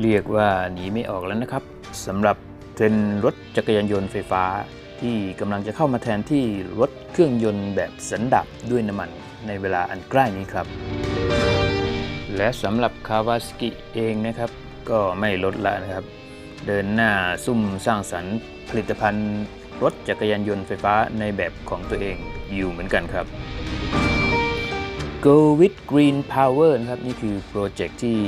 เรียกว่าหนีไม่ออกแล้วนะครับสำหรับเทรนรถจักรยานยนต์ไฟฟ้า ที่กำลังจะเข้ามาแทนที่รถเครื่องยนต์แบบสันดับด้วยน้ำมันในเวลาอันใกล้นี้ครับ และสำหรับคาวาสกิเองนะครับ ก็ไม่ลดละนะครับ เดินหน้าซุ่มสร้างสรรค์ผลิตภัณฑ์รถจักรยานยนต์ไฟฟ้าในแบบของตัวเองอยู่เหมือนกันครับ Go with Green Power นะครับ นี่คือโปรเจกต์ที่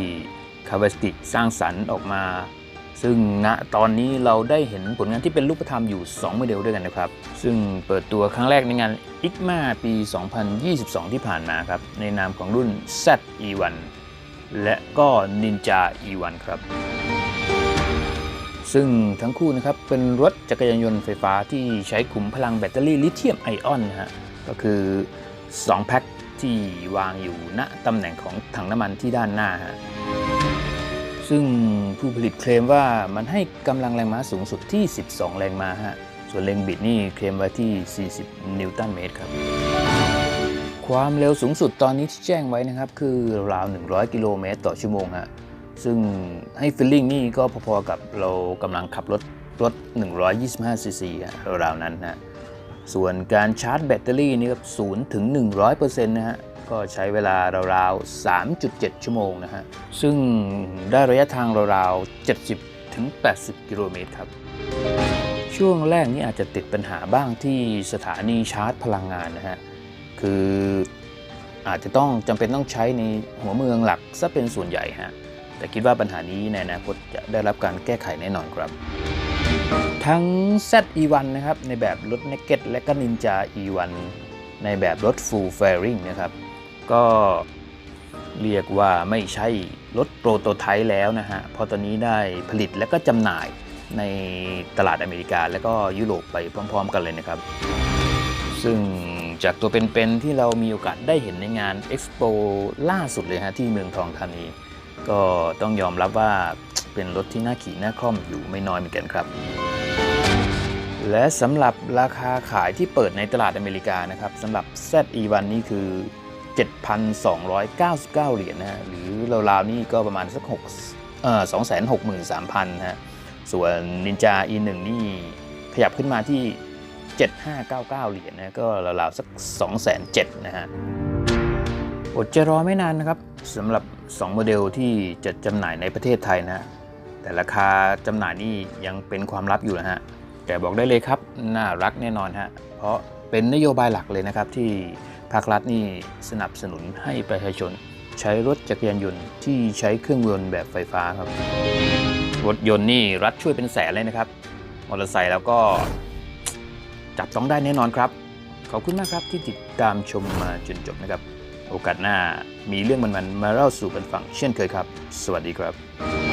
Kawasaki สร้างสรรค์ออกมา ซึ่งณตอนนี้เราได้เห็นผลงานที่เป็นรูปธรรมอยู่ 2 โมเดลด้วยกันนะครับ ซึ่งเปิดตัวครั้งแรกในงาน ICMA ปี 2022 ที่ผ่านมาครับ ในนามของรุ่น ZE1 และก็ Ninja E1 ครับ ซึ่งทั้งคู่นะครับเป็นรถจักรยานยนต์ไฟฟ้าที่ใช้ขุมพลังแบตเตอรี่ลิเธียมไอออนนะฮะก็คือ 2 แพ็คที่วางอยู่ณตำแหน่งของถังน้ำมันที่ด้านหน้าฮะ ซึ่งผู้ผลิตเคลมว่ามันให้กำลังแรงม้าสูงสุดที่ 12 แรงม้าฮะ ส่วนแรงบิดนี่เคลมไว้ที่ 40 นิวตันเมตรครับ ความเร็วสูงสุดตอนนี้ที่แจ้งไว้นะครับ คือราว 100 กิโลเมตรต่อชั่วโมงฮะ ซึ่งให้ฟีลลิ่งนี่ก็พอๆกับเรากำลังขับรถรถ 125 ซีซีอะราวๆนั้นนะส่วนการชาร์จแบตเตอรี่นี่ครับ0ถึง 100%นะฮะ ก็ใช้เวลาราวๆ 3.7 ชั่วโมงนะฮะ ซึ่งได้ระยะทางราวๆ 70 ถึง 80 กิโลเมตรครับ ช่วงแรกนี่อาจจะติดปัญหาบ้างที่สถานีชาร์จพลังงานนะฮะ คืออาจจะต้องจำเป็นต้องใช้ในหัวเมืองหลักซะเป็นส่วนใหญ่ฮะ แต่คิดว่าปัญหานี้ในอนาคตจะได้รับการแก้ไขแน่นอนครับ ทั้ง ZE1 นะครับในแบบรถ Naked และก็ Ninja E1 ในแบบรถ Full Fairing นะครับ ก็เรียกว่าไม่ใช่รถโปรโตไทป์แล้วนะฮะ เพราะตอนนี้ได้ผลิตและก็จำหน่ายในตลาดอเมริกา และก็ยุโรปไปพร้อม ๆ กันเลยนะครับ ซึ่งจากตัวเป็นๆที่เรามีโอกาสได้เห็นในงาน Expo ล่าสุดเลยฮะที่เมืองทองธานี ก็ต้องยอมรับว่าเป็นรถที่น่าขี่น่าคล่อมอยู่ไม่น้อยเหมือนกันครับ และสำหรับราคาขายที่เปิดในตลาดอเมริกานะครับสำหรับ ZE1 นี่คือ 7,299 เหรียญนะฮะหรือราวๆนี่ก็ประมาณสัก6เอ่อ263,000นะฮะส่วน Ninja E1 นี่ขยับขึ้นมาที่ 7599 เหรียญนะก็ราวๆสัก207,000นะฮะอดจะรอไม่นานนะครับสำหรับ 2 โมเดลที่จะจำหน่ายในประเทศไทยนะ แต่ราคาจำหน่ายนี่ยังเป็นความลับอยู่นะฮะแต่บอกได้เลยครับ น่ารักแน่นอนฮะเพราะเป็นนโยบายหลักเลยนะครับที่ ภาครัฐนี่สนับสนุนให้ประชาชน ใช้รถจักรยานยนต์ที่ใช้เครื่องยนต์แบบไฟฟ้าครับ รถยนต์นี่รัฐช่วยเป็นแสนเลยนะครับ มอเตอร์ไซค์แล้วก็จับต้องได้แน่นอนครับ ขอบคุณมากครับที่ติดตามชมมาจนจบนะครับ โอกาสหน้ามีเรื่องมันๆมาเล่าสู่กันฟังเช่นเคยครับ สวัสดีครับ